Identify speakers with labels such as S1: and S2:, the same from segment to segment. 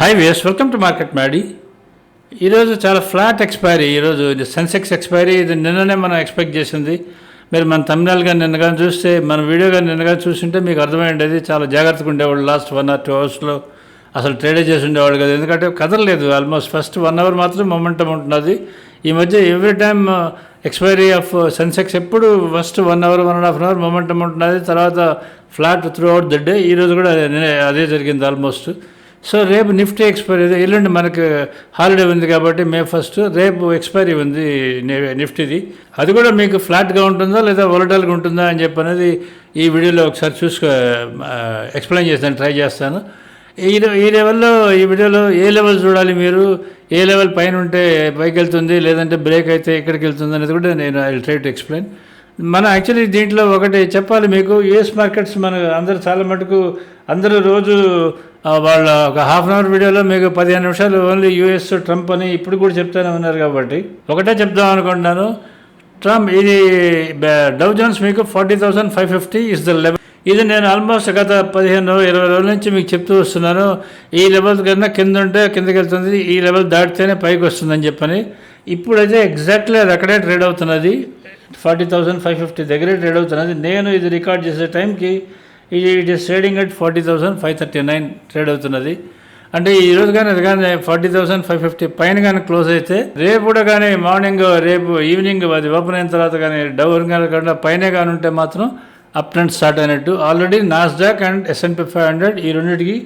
S1: Hi guys welcome to market Maddy ఈరోజు చాలా flat expiry ఈరోజు ఇది సెన్సెక్స్ ఎక్స్పైరీ ఇది నిన్ననే మనం ఎక్స్పెక్ట్ చేసింది. మీరు మన తమిళనాలుగా నిన్నగా చూస్తే మన వీడియోగా నిన్నగా చూస్తుంటే మీకు అర్థమైండేది చాలా జాగ్రత్తగా ఉండేవాళ్ళు లాస్ట్ వన్ ఆర్ టూ అవర్స్లో అసలు ట్రేడే చేసి ఉండేవాళ్ళు కదా. ఎందుకంటే కదలలేదు ఆల్మోస్ట్ ఫస్ట్ వన్ అవర్ మాత్రం మొమెంటం ఉంటున్నది. ఈ మధ్య every time expiry of Sensex ఎప్పుడు first one hour one and half hour momentum ఉంటున్నది. తర్వాత flat throughout the day ఈరోజు కూడా అదే- అదే జరిగింది ఆల్మోస్ట్ సో రేపు నిఫ్టీ ఎక్స్పైరీ ఎల్లుండి మనకు హాలిడే ఉంది కాబట్టి మే ఫస్ట్ రేపు ఎక్స్పైరీ ఉంది నిఫ్టీది. అది కూడా మీకు ఫ్లాట్గా ఉంటుందా లేదా వొలటల్గా ఉంటుందా అని చెప్పి అనేది ఈ వీడియోలో ఒకసారి చూసుకో ఎక్స్ప్లెయిన్ చేస్తాను ట్రై చేస్తాను. ఈ ఈ లెవెల్లో ఈ వీడియోలో ఏ లెవెల్ చూడాలి మీరు? ఏ లెవెల్ పైన ఉంటే పైకి వెళ్తుంది లేదంటే బ్రేక్ అయితే ఎక్కడికి వెళ్తుంది అనేది కూడా నేను ఐ ట్రై టు ఎక్స్ప్లెయిన్. మన యాక్చువల్లీ దీంట్లో ఒకటి చెప్పాలి మీకు యుఎస్ మార్కెట్స్ మన అందరూ చాలా మటుకు అందరూ రోజు వాళ్ళ ఒక హాఫ్ అన్ అవర్ వీడియోలో మీకు పదిహేను నిమిషాలు ఓన్లీ యూఎస్ ట్రంప్ అని ఇప్పుడు కూడా చెప్తానే ఉన్నారు కాబట్టి ఒకటే చెప్దాం అనుకుంటున్నాను. ట్రంప్ ఇది డవ్ జోన్స్ మీకు forty thousand five fifty is the level ఇది నేను ఆల్మోస్ట్ గత పదిహేను ఇరవై రోజుల నుంచి మీకు చెప్తూ వస్తున్నాను. ఈ లెవెల్ కన్నా కింద ఉంటే కిందకి వెళ్తుంది. ఈ లెవెల్ దాటితేనే పైకి వస్తుందని చెప్పని. ఇప్పుడైతే ఎగ్జాక్ట్లీ అది అక్కడే ట్రేడ్ అవుతున్నది. ఫార్టీ థౌసండ్ ఫైవ్ ఫిఫ్టీ దగ్గరే ట్రేడ్ అవుతున్నది. నేను ఇది రికార్డ్ చేసే టైంకి it is trading at forty thousand five thirty nine trade అవుతున్నది. అంటే ఈ రోజు కానీ అది కానీ ఫార్టీ థౌసండ్ ఫైవ్ ఫిఫ్టీ పైన కానీ క్లోజ్ అయితే రేపు కూడా కానీ మార్నింగ్ రేపు ఈవినింగ్ అది ఓపెన్ అయిన తర్వాత కానీ డౌన్ కానీ పైన కానీ ఉంటే మాత్రం అప్ ట్రెండ్ స్టార్ట్ అయినట్టు. Already Nasdaq and S and P five hundred ఈ రెండింటికి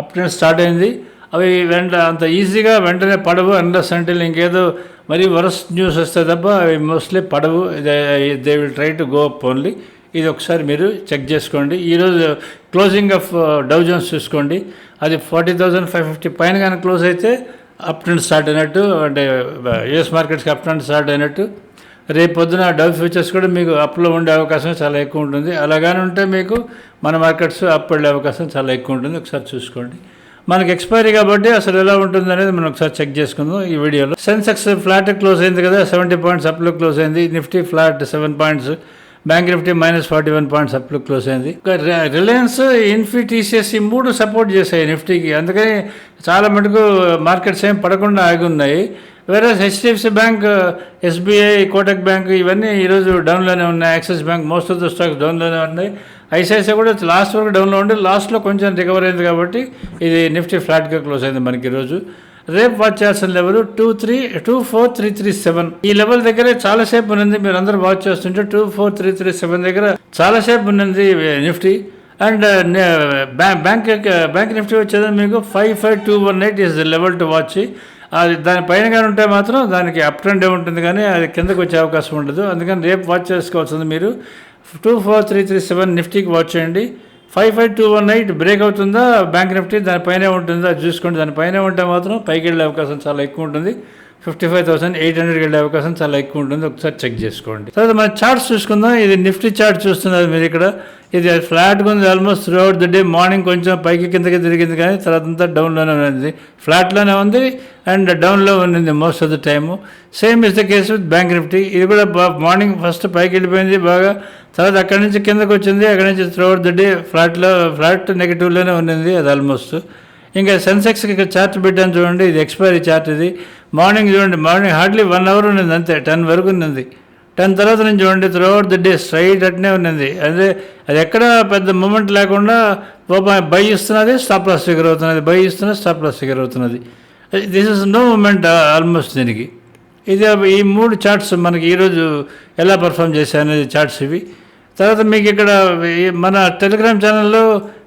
S1: అప్ ట్రెండ్ స్టార్ట్ అయింది. అవి వెంట అంత ఈజీగా వెంటనే పడవు. అన్లెస్ అంటే ఇంకేదో మరీ వరస్ న్యూస్ వస్తే తప్ప అవి మోస్ట్లీ పడవు. They will try to go up only ఇది ఒకసారి మీరు చెక్ చేసుకోండి. ఈరోజు క్లోజింగ్ ఆఫ్ డౌ జోన్స్ చూసుకోండి. అది ఫార్టీ థౌజండ్ ఫైవ్ ఫిఫ్టీ పైన కానీ క్లోజ్ అయితే అప్ ట్రెండ్ స్టార్ట్ అయినట్టు అంటే యుఎస్ మార్కెట్స్కి అప్ ట్రెండ్ స్టార్ట్ అయినట్టు. రేపు పొద్దున డవ్ ఫ్యూచర్స్ కూడా మీకు అప్లో ఉండే అవకాశం చాలా ఎక్కువ ఉంటుంది. అలాగానే ఉంటే మీకు మన మార్కెట్స్ అప్ వెళ్ళే అవకాశం చాలా ఎక్కువ ఉంటుంది. ఒకసారి చూసుకోండి. మనకి ఎక్స్పైరీ కాబట్టి అసలు ఎలా ఉంటుంది అనేది మనం ఒకసారి చెక్ చేసుకుందాం ఈ వీడియోలో. సెన్సెక్స్ ఫ్లాట్ క్లోజ్ అయింది కదా సెవెంటీ పాయింట్స్ అప్లో క్లోజ్ అయింది. Nifty flat seven points bank Nifty minus forty one points అప్లో close అయింది. రిలయన్స్ ఇన్ఫిటీసీఎస్ ఈ మూడు సపోర్ట్ చేశాయి నిఫ్టీకి. అందుకని చాలా మటుకు మార్కెట్స్ ఏం పడకుండా ఆగి ఉన్నాయి వేరే HDFC bank SBI Kotak bank ఇవన్నీ ఈరోజు డౌన్లోనే ఉన్నాయి. Axis bank most of the stocks డౌన్లోనే ఉన్నాయి. ఐసిఐసిఐ కూడా లాస్ట్ వరకు డౌన్లో ఉండి లాస్ట్లో కొంచెం రికవర్ అయింది కాబట్టి ఇది నిఫ్టీ ఫ్లాట్గా క్లోజ్ అయింది మనకి ఈరోజు రేపు వాచ్ చేయాల్సిన level two three two four three three seven ఈ లెవెల్ దగ్గరే చాలాసేపు ఉన్నది. మీరు అందరూ వాచ్ చేస్తుంటే two four three three seven దగ్గర చాలాసేపు ఉన్నది uh, Nifty and bank bank Nifty వచ్చేది మీకు five five two one eight is the level to watch అది దాని పైన కానీ ఉంటే మాత్రం దానికి అప్ ట్రెండ్ ఉంటుంది కానీ అది కిందకు వచ్చే అవకాశం ఉండదు. అందుకని రేపు వాచ్ చేసుకోవాల్సింది మీరు. Two four three three seven నిఫ్టీకి watch చేయండి. Five five two one eight break అవుతుందా? బ్యాంక్ నిఫ్టీ దానిపైనే ఉంటుందా? అది చూసుకోండి దానిపైనే ఉంటే మాత్రం పైకి వెళ్ళే అవకాశం చాలా ఎక్కువ ఉంటుంది. ఫిఫ్టీ ఫైవ్ థౌసండ్ ఎయిట్ హండ్రెడ్కి వెళ్ళే అవకాశం చాలా ఎక్కువ ఉంటుంది. ఒకసారి చెక్ చేసుకోండి. తర్వాత మన చార్ట్స్ చూసుకుందాం. ఇది నిఫ్టీ చార్ట్ చూస్తున్నారు మీరు ఇక్కడ. ఇది ఫ్లాట్గా ఉంది almost throughout the day morning కొంచెం పైకి కిందకి తిరిగింది కానీ తర్వాత అంతా డౌన్లోనే ఉంది ఫ్లాట్లోనే ఉంది అండ్ డౌన్లో ఉంది most of the time same is the case with bank Nifty. ఇది కూడా బా- మార్నింగ్ ఫస్ట్ పైకి వెళ్ళిపోయింది. బాగా తర్వాత అక్కడి నుంచి కిందకు వచ్చింది అక్కడి నుంచి త్రూ ద డే ఫ్లాట్లో ఫ్లాట్ నెగిటివ్లోనే ఉండింది అది ఆల్మోస్ట్ ఇంకా సెన్సెక్స్కి చార్ట్ పెట్టాను చూడండి ఇది ఎక్స్పైరీ చార్ట్ ఇది. మార్నింగ్ చూడండి మార్నింగ్ హార్డ్లీ వన్ అవర్ ఉన్నది అంతే టెన్ వరకు ఉన్నది. టెన్ తర్వాత నుంచి చూడండి త్రూఅవుట్ ద డే స్ట్రైట్ అట్నే ఉన్నది. అదే అది ఎక్కడ పెద్ద మూమెంట్ లేకుండా బై ఇస్తున్నది స్టాప్ లాస్ ఫిగర్ అవుతున్నది బై ఇస్తున్నది స్టాప్ లాస్ ఫిగర్ అవుతున్నది. This is no moment almost దీనికి. ఇది ఈ మూడు చార్ట్స్ మనకి ఈరోజు ఎలా పర్ఫామ్ చేశాయి అనేది చార్ట్స్ ఇవి. తర్వాత మీకు ఇక్కడ మన టెలిగ్రామ్ ఛానల్లో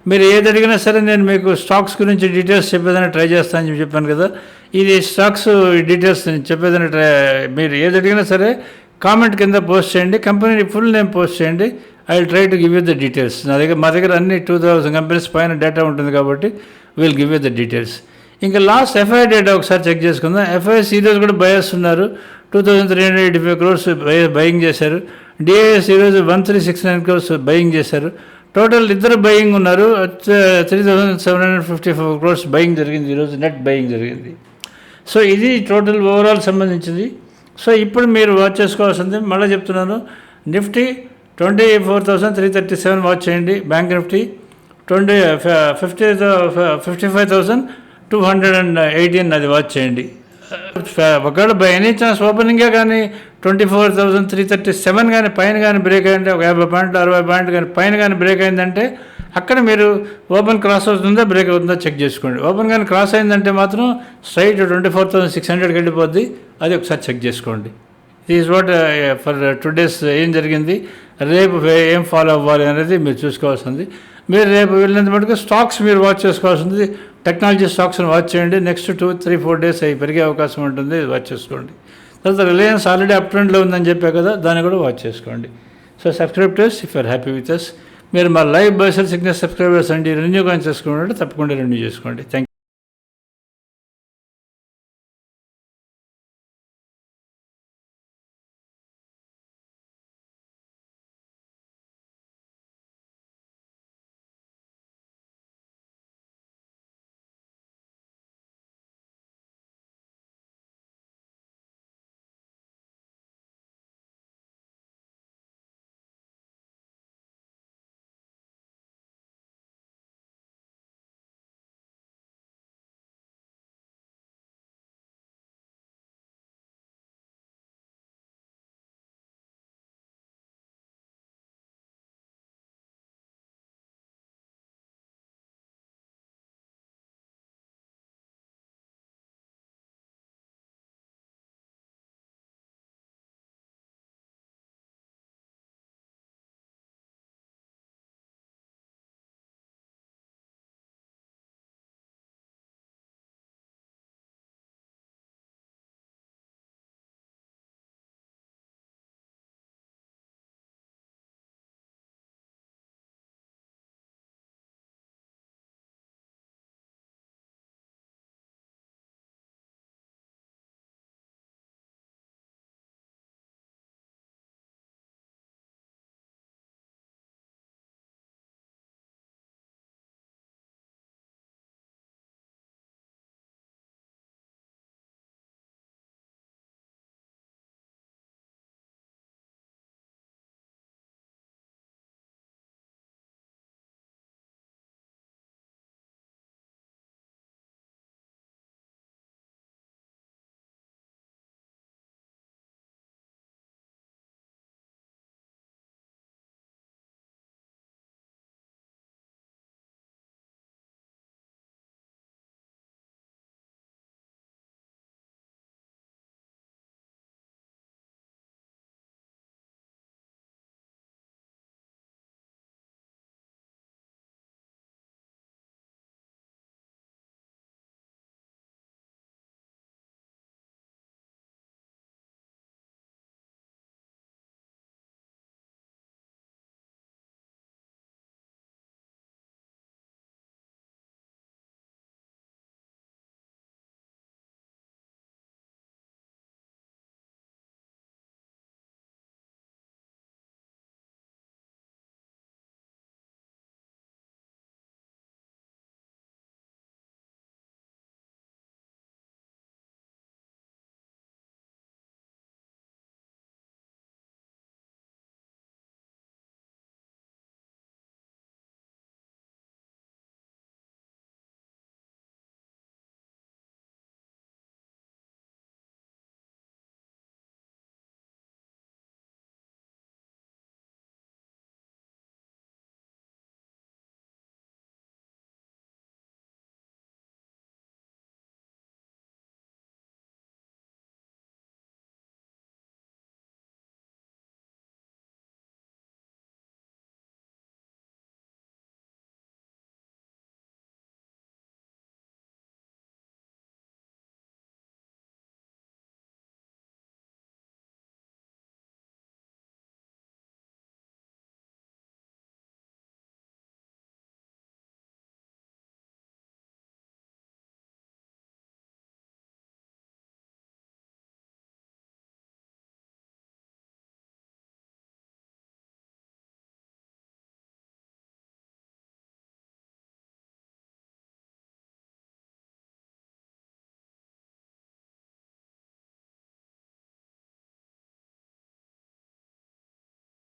S1: మీరు ఏది అడిగినా సరే నేను మీకు స్టాక్స్ గురించి డీటెయిల్స్ చెప్పేదని ట్రై చేస్తానని చెప్పి చెప్పాను కదా. ఇది స్టాక్స్ డీటెయిల్స్ నేను చెప్పేదని ట్రై మీరు ఏది అడిగినా సరే కామెంట్ కింద పోస్ట్ చేయండి. కంపెనీ ఫుల్ నేమ్ పోస్ట్ చేయండి. I try to give you the details నా దగ్గర మా దగ్గర అన్ని టూ థౌసండ్ కంపెనీస్ పైన డేటా ఉంటుంది కాబట్టి will give you the details ఇంకా లాస్ట్ ఎఫ్ఐ డేటా ఒకసారి చెక్ చేసుకుందాం. ఎఫ్ఐఎస్ ఈరోజు కూడా బయస్ ఉన్నారు. Two thousand three hundred eighty five crores buying చేశారు. డిఐఎస్ ఈరోజు one three six nine crores buying చేశారు. టోటల్ ఇద్దరు బయింగ్ ఉన్నారు. Three thousand seven hundred fifty four crores buying జరిగింది. ఈరోజు నెట్ బయింగ్ జరిగింది. సో ఇది టోటల్ ఓవరాల్ సంబంధించింది. సో ఇప్పుడు మీరు వాచ్ చేసుకోవాల్సింది మళ్ళీ చెప్తున్నాను. Nifty twenty four thousand three thirty seven watch చేయండి bank Nifty twenty fifty fifty five thousand two hundred and eighteen అది వాచ్ చేయండి. ఒకవేళ బై ఎనీ ఛాన్స్ ఓపెనింగే కానీ twenty four thousand three thirty seven కానీ పైన కానీ బ్రేక్ అయిందంటే ఒక యాభై పాయింట్లు అరవై పాయింట్లు కానీ పైన కానీ బ్రేక్ అయిందంటే అక్కడ మీరు ఓపెన్ క్రాస్ అవుతుందా బ్రేక్ అవుతుందా చెక్ చేసుకోండి. ఓపెన్ కానీ క్రాస్ అయిందంటే మాత్రం straight twenty four thousand six హండ్రెడ్కి వెళ్ళిపోద్ది. అది ఒకసారి చెక్ చేసుకోండి. Is what for two days ఏం జరిగింది? రేపు ఏం ఫాలో అవ్వాలి అనేది మీరు చూసుకోవాల్సింది. మీరు రేపు వెళ్ళినంత మటుకు స్టాక్స్ మీరు వాచ్ చేసుకోవాల్సింది. టెక్నాలజీ స్టాక్స్ని వాచ్ చేయండి. Next two three four days అవి పెరిగే అవకాశం ఉంటుంది. వాచ్ చేసుకోండి. తర్వాత రిలయన్స్ ఆల్రెడీ అప్ ట్రెండ్లో ఉందని చెప్పా కదా దాన్ని కూడా వాచ్ చేసుకోండి. So subscribers if are happy with us మీరు మా లైవ్ బర్సల్ సిగ్నల్ సబ్స్క్రైబర్స్ అండి రెన్యూ కానీ చేసుకున్నట్టు తప్పకుండా రెన్యూ చేసుకోండి. థ్యాంక్